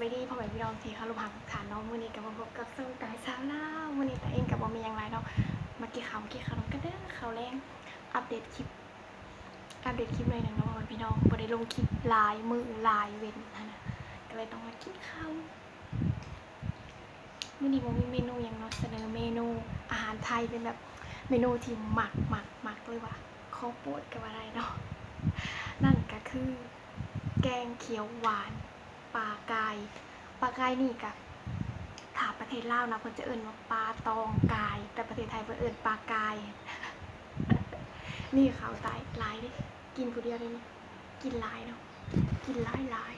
วัสดีพ่อแม่พี่น้องที่เคารพหักฐานเน้องมื้อนี้กับมาพบกับส่งกายสาวลาวมื้อนี้แต่เองกับบ่มีหยังไรเนาะมากี่ข่าวกี่ข่าวกันเด้อข่าวแรงอัปเดตคลิปอัปเดตคลิปเลยหนึงเนาะพ่อแม่พี่น้องบ่ได้ลงคลิปหลายมือหลายเว้นนะนะก็เลยต้องมากินข้าวมื้อนี้บ่มีเมนูหยังเนาะเสนอเมนูอาหารไทยเป็นแบบเมนูที่หมักหมักหมักเลยว่ะของโปรดก็ว่าได้เนาะนั่นก็คือ แกงเขียวหวาน ปลากายปลากายนี่กะถาประเทศลาวนะเพิ่นจะเอิ่นว่าปลาตองกาย แต่ประเทศไทยเพิ่นเอิ่นปลากาย นี่เขาตายหลายดิกินผู้เดียวเลยนี่กินหลายเนาะกินหลายหลาย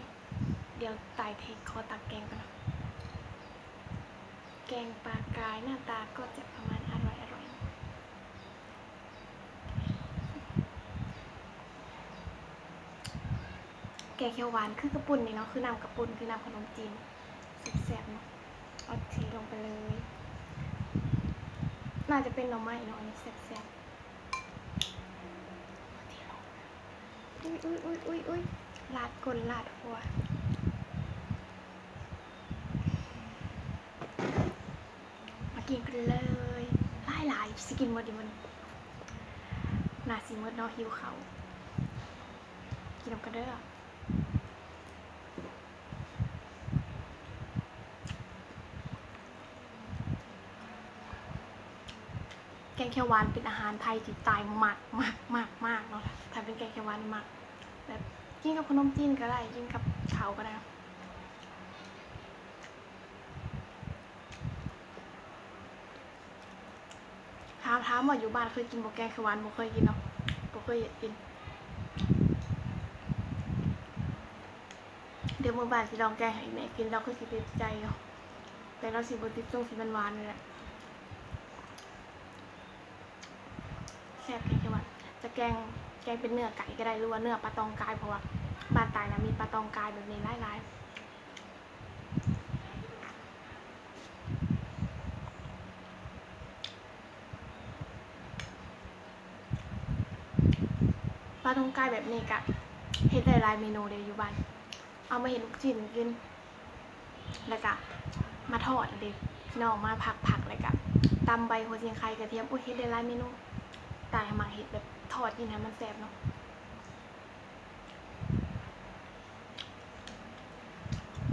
เดี๋ยวตายเทคอตักแกงกันเนาะแกงปลากายหน้าตาก็จะประมาณอร่อยอร่อยแก งเขียวหวานคือกระปุ่นนี่เนาะคือน้ำกระปุ่นคือน้ำขนมจีนแซ่บๆเนาะเอาเทลงไปเลย น่าจะเป็นหน่อไม้เนาะอันนี้แซ่บๆอุ้ยอุ้ยอุ้ยอุ้ยอุ้ยลาดกลลาดหัวมากินกันเลยหลายหลายสกินหมดดิมันน่าสิมดเนาะหิวเขากินน้ำกันเด้อ งเขียวหวานเป็นอาหารไทยที่ตายมากมากมากมากเนาะถ้าเป็นแกงเขียวหวานมากแบบกินกับขนมจีนก็ได้กินกับข้าวก็ได้ถามถามว่าอยู่บ้านเคยกินบกแกงเขียวหวานบ่เคยกินเนาะบ่เคยกิน เดี๋ยวมื้อบ่ายสิลองแกงให้แม่กินเราคือสิติดใจเนาะแต่เราสิบ่ติดตรงสิมันหวานนี่แหละ ซ่บแกงเขียวหวาจะแกงแกงเป็นเนื้อไก่ก็ได้หรือว่าเนื้อปลาตองกายเพราะว่าบ้านตายนะมีปลาตองกายแบบนี้หลายๆปลาทงกายแบบนี้กะเฮ็ดหลายๆเมนูเลยอยู่บ้าน เอามาเห็นลูกชิ้นกิน แล้วก็มาทอดเด็กน้องมาผักผักเลยกะตำใบหัวเชียงไข่กระเทียมอุ้ยเฮ็ดหลายเมนู ตายมาเฮ็ดแบบทอดกินนะมันแซ่บเนาะ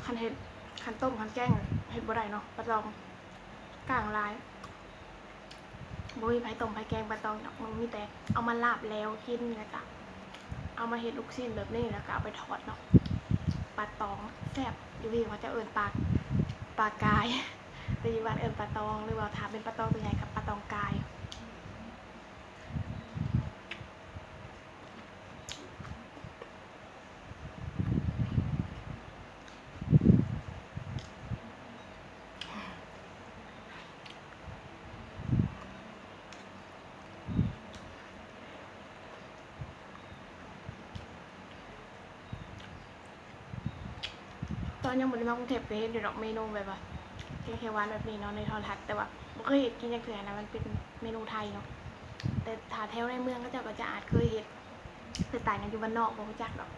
คันเฮ็ดคันต้มคันแกงเฮ็ดบ่ได้เนาะปลาตองกลางหลายบุ้ยไผ่ต้มไผ่แกงปลาตองดอกมันมีแต่เอามาลาบแล้วกินแล้วก็เอามาเฮ็ดลูกชิ้นแบบนี้แล้วก็เอาไปทอดเนาะปลาตองแซ่บอยู่ดีเขาจะเอิ้นปลาปลากายแต่อยีวันเอิ้นปลาตองหรือว่าถามเป็นปลาตองตัวใหญ่กับปลาตองกาย ตอนยังบ่ได้มากรุงเทพเคยเห็นอยู่ดอกเมนูแบบว่าแกงเขียวหวานแบบนี้เนาะในทรทัศแต่ว่าบ่เคยเห็นกินจังเทื่อนะมันเป็นเมนูไทยเนาะแต่ถาแถวในเมืองก็จ้าก็จะอาจเคยเห็นแต่ต่างกันอยู่บ้านนอกบ่รู้จักดอก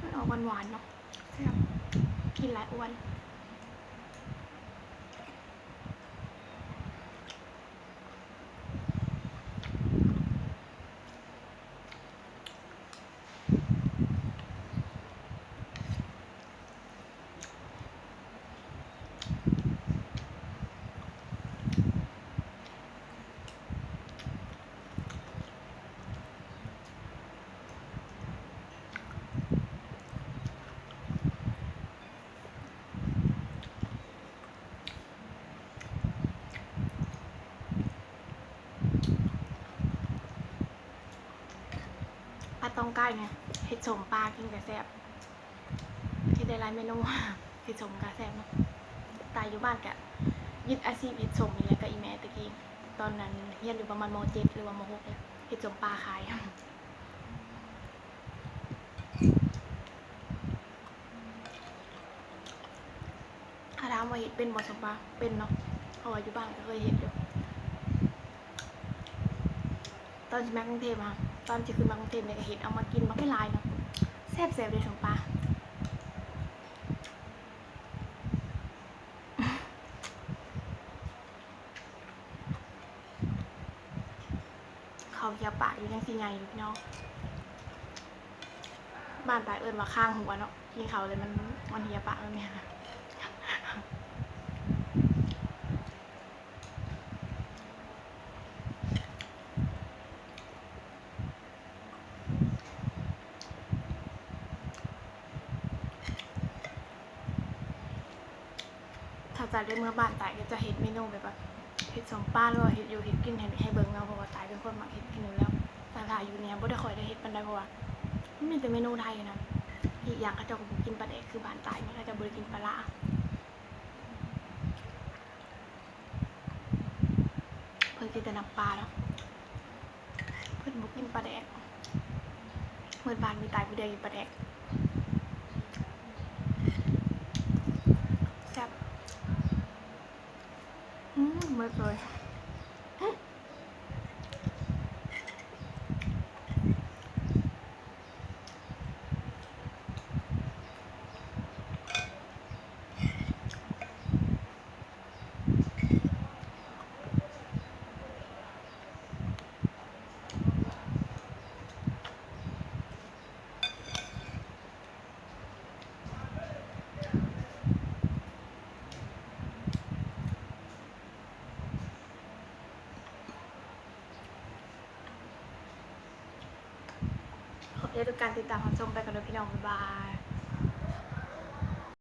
มันออกหวานๆเนาะกินหลายอ้วน ต้องใกล้เนี่ยเห็ดสมปลากินกระแซบที่ได้หลายเมนูเห็ดสมกระแซบเนาะตายอยู่บ้านกะยึดอาชีพเห็ดสมนี่แหละกับอีแม่ตะกี้ตอนนั้นเรียนอยู่ประมาณมเจ็ดหรือว่ามหกเลยเห็ดสมปลาขายถ้าถามว่าเห็ดเป็นบ่สมปลาเป็นเนาะเพราะว่าอยู่บ้านก็เคยเห็ดอยู่ ตอนที่แม่กรุงเทพอะตอนที่ขึ้นมากรุงเทพเนี่ยก็เห็นเอามากินมาไม่ลายเนาะแซ่บแซ่บเลยสองปลาเขาเยียปากอยู่ยังสีไงอยู่พี่น้องบ้านตายเอิญว่าข้างหัวเนาะกินเขาเลยมันมันเฮียปากมันเนี่ย ถ้าจะได้เมื่อบ้านตายก็จะเห็นเมนูแบบว่าเห็ดสมป้าหรือว่าเห็ดอยู่เห็ดกินให้ให้เบิ่งเนาะเพราะว่าตายเป็นคนมักเห็ดกินอยู่แล้วแต่ถ้าอยู่เนี่ยบ่ได้คอยได้เห็ดปานใดเพราะว่ามันมีแต่เมนูไทยนะอีกอย่างเขาเจะก็บ่กินปลาแดกคือบ้านตายเนี่ยเขาจะบ่ได้กินปลาร้าเพิ่นกินแต่น้ำปลาเนาะเพิ่นบ่กินปลาแดกเมื่อบ้านมีตายผู้เดียวกินปลาแดกแซ่บ อืม เมื่อเลยขอบคุณทุกการติดตามรับชมไปกันเลยพี่น้องบ๊ายบาย